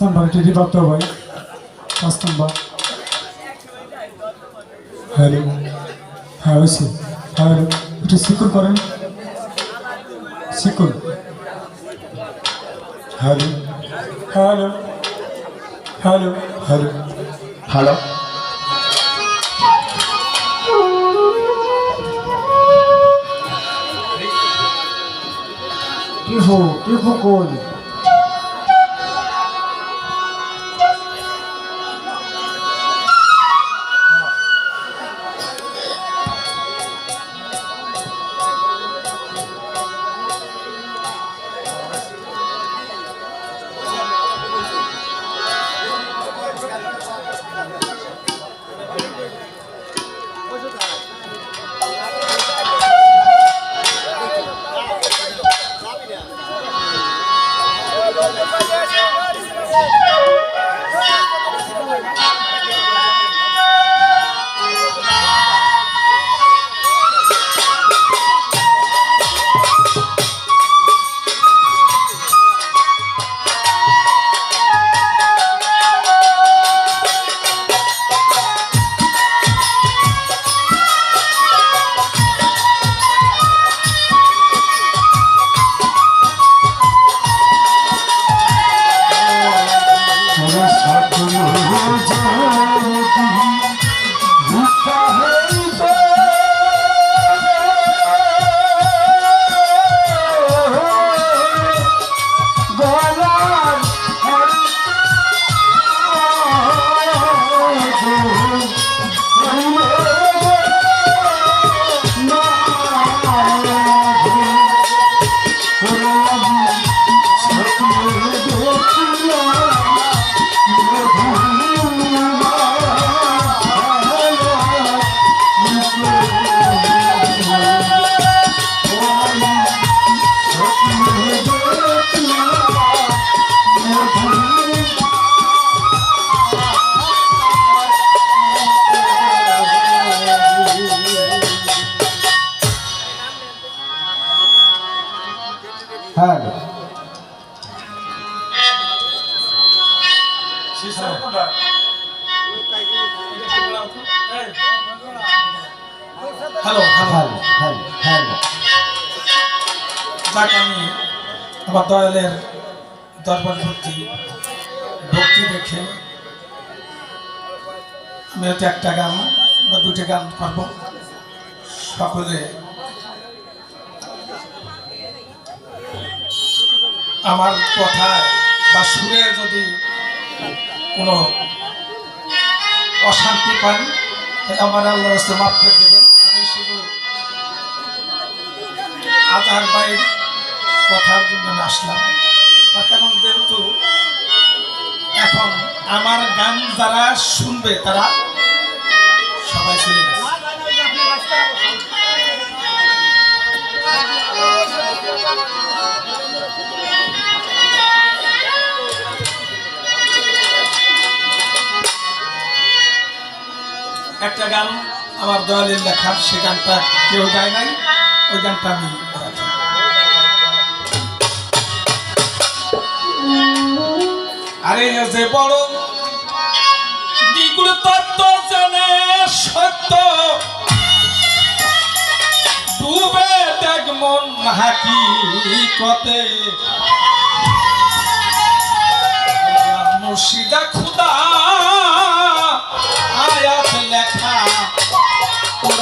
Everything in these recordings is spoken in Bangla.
নাম্বার এটি দাও ভাই? পাঁচ নাম্বার। হ্যালো। হ্যাঁ হয়েছে। হ্যালো। একটু সিকুর করেন। সিকুর hello. Hello. Hello. Hello. Hello. টিফু টিফু কোন হ্যালো হ্যালো হ্যালো হ্যালো যাক আমি আমার দয়ালের দরবার ভর্তি ভক্তি দেখে আমি হয়তো একটা গান বা দুটো গান করব। সকলে আমার কথায় বা সুরে যদি কোনো অশান্তি পান তাহলে আমার আল্লাহ রাস্তা মাফ করে দেবেন। আমি শুধু আধার বাইর কথার জন্য আসলাম। তার কারণ যেহেতু এখন আমার গান যারা শুনবে তারা সবাই শুনে গেছে। একটা গান আমার দয়ালের লেখা সে গানটা কেউ গায় নাই, ওই গানটা আমি আরে যে বড় তত্ত্ব জানে সত্য। ডুবে দেখ মন হাকি কতে মুর্শিদা খুদা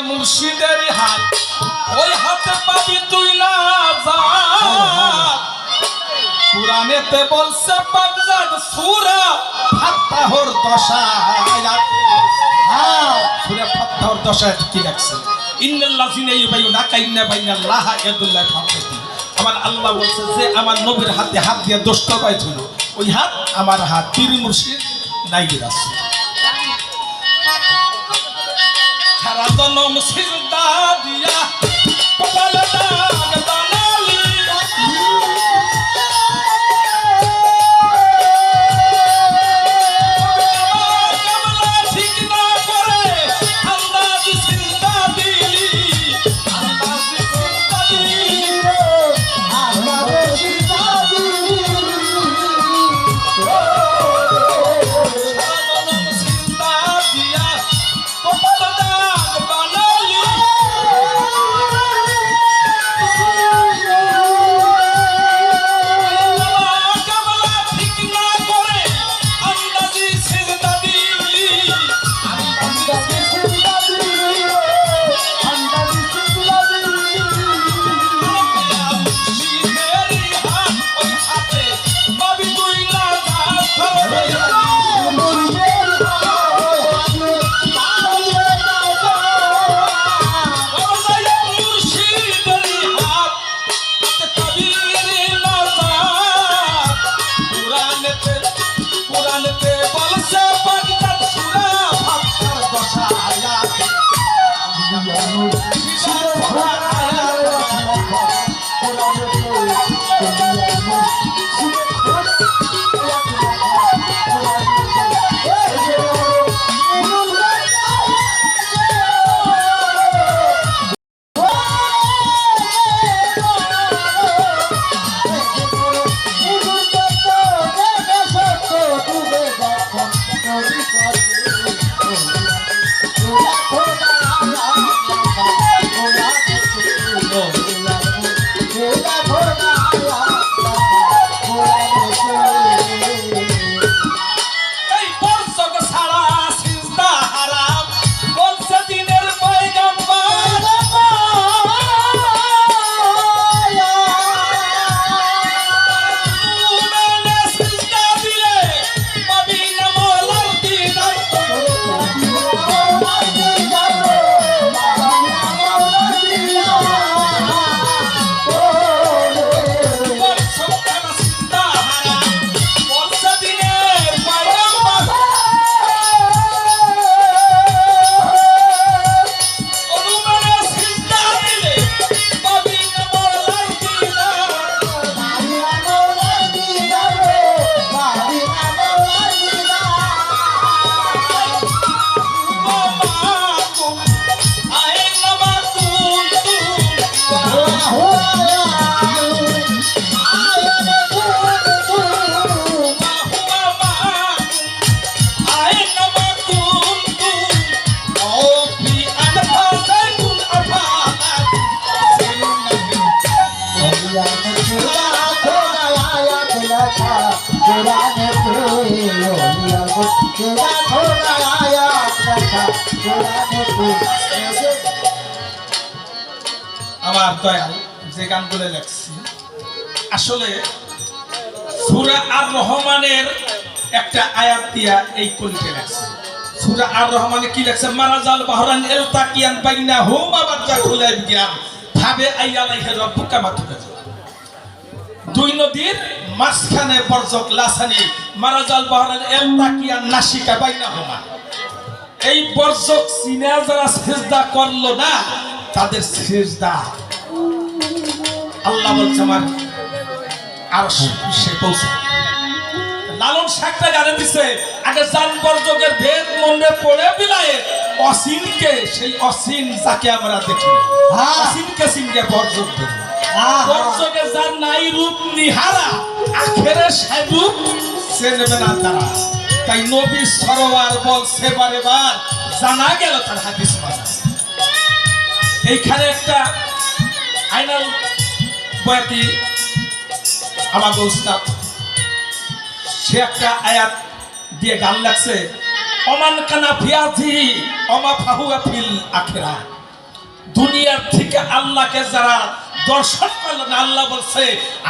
মুর্শিদের হাত। ওই হাতে পাবি তুই না যা পুরানেতে বলছে বাগদাদ সুরা ফাত্তাহর দশা হ্যাঁ আমার আল্লাহ বলছে যে, আমার নবীর হাতে হাত দিয়ে দোষ্ট পাইছিল। ওই হাত আমার হাত, পীর মুর্শিদ নাইগির আছে সারা জনম সিজদা দিয়া। কপালে আমার দয়াল যে গানগুলো লেখছি, আসলে সুরা আর রহমানের একটা আয়াত দিয়া এই কলিতে লেখছে। সুরা আর রহমানে কি লেখছে? মারাজাল বাহরান এল তাকিয়ান বাইনা হুম, আবার যা খুলে বিজ্ঞান ভাবে আইয়া লাইহে রব্বুকা মাথুকা দুই নদীর মাঝখানে বর্জক লাসানি মারাজাল বাহরান এল তাকিয়ান নাসিকা বাইনা হুমা। এই বর্জক সিনে যারা সেজদা করল না, তাদের সেজদা আল্লাহ বলছে আমার আর সে পৌঁছে লালন শাকটা জানে দিছে। আগে জান বর্জকের ভেদ মনে পড়ে বিলায় অসীমকে সেই অসীম যাকে আমরা দেখি হ্যাঁ। অসীমকে সিংকে বর্জক ধরি বর্জকে যার নাই রূপ নিহারা আখেরে সে রূপ সে নেবে না তারা। তাই নবী সরোয়ার বলছে বারে বার জানা গেল তার হাদিস এইখানে একটা আইনাল বয়াতি আমাকে উস্তাদ সে একটা আয়াত দিয়ে গান লাগছে অমান কানা ফিয়াজি অমা ফাহুয়া ফিল আখেরা। দুনিয়ার থেকে আল্লাহকে যারা দর্শন করল না আল্লাহ বলছে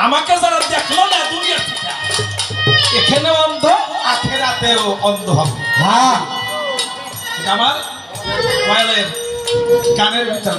আমাকে যারা দেখল না দুনিয়ার থেকে এখানে অন্ধ আখেরাতেও অন্ধ হবে। হ্যাঁ। আমার মোবাইলের গানের ভিতর।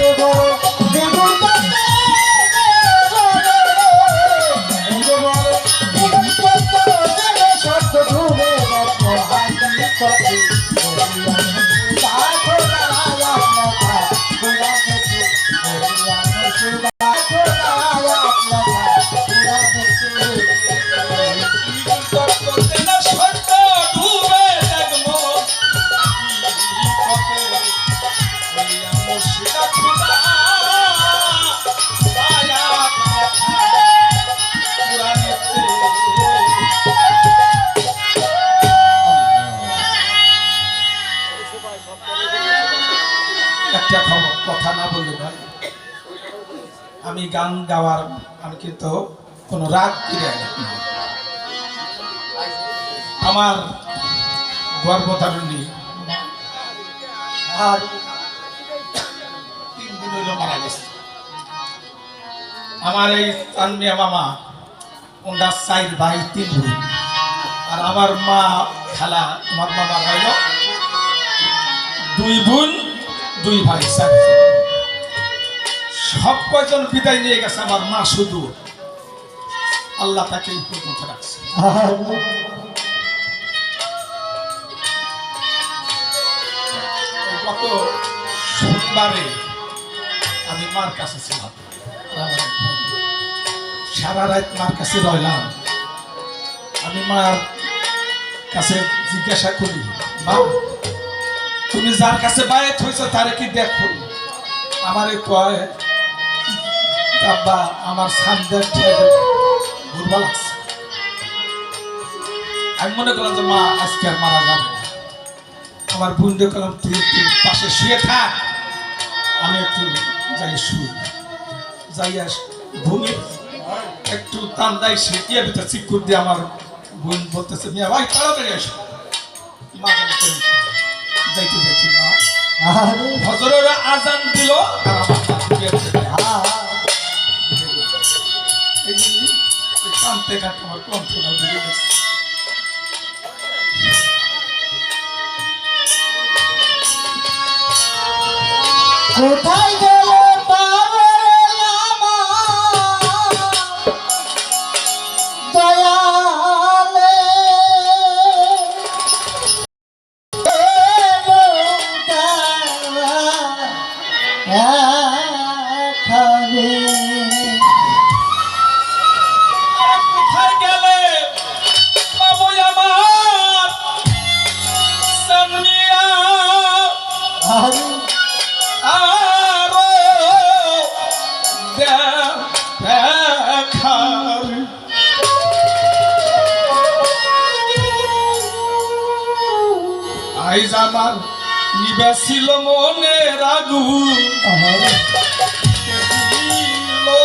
গান গাওয়ার আমি কিন্তু কোনো রাগ ফিরে আমার গর্ভধারণী আর তিন দিন হইল মারা গেছে। আমার এই তানমিয়া মামা, ওনার সাইড ভাই তিন বোন। আর আমার মা খালা আমার মামা হইল দুই বোন, দুই ভাই, চার সব কয়জন বিদায় নিয়ে গেছে আমার মা শুধু। আল্লাহ তাকে এই পর্যন্ত রাখছে। আমি মার কাছে ছিলাম। সারা রাত মার কাছে রইলাম। আমি মার কাছে জিজ্ঞাসা করি, মা, তুমি যার কাছে বায়াত হয়েছে তারে কি দেখো? আমারে কয় আব্বা আমার আমি মনে করলাম যে মা আজকে আর মারা যাবে আমার তুই একটু পাশে শুয়ে থাক। আমি একটু যাই শুই। একটু ভিতরে চিকুর দিয়ে আমার বোন বলতেছে মিয়া ভাই তাড়াতাড়ি আসো। মা যাইতে যাইতে মা হজরের আজান দিল তারা কোথায় আইজ আমার নিবাসিল মনে রাগু। আমার ও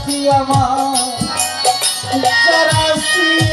রাশি আমার। রাশি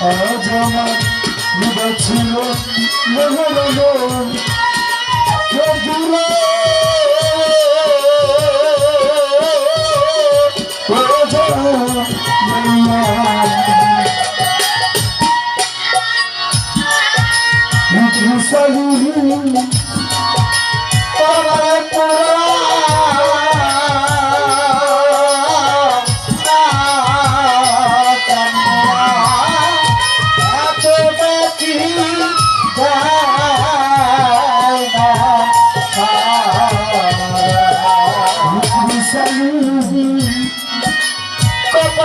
আজ আমার ছিল মনোরঞ্জন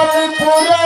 সন্ধ্যে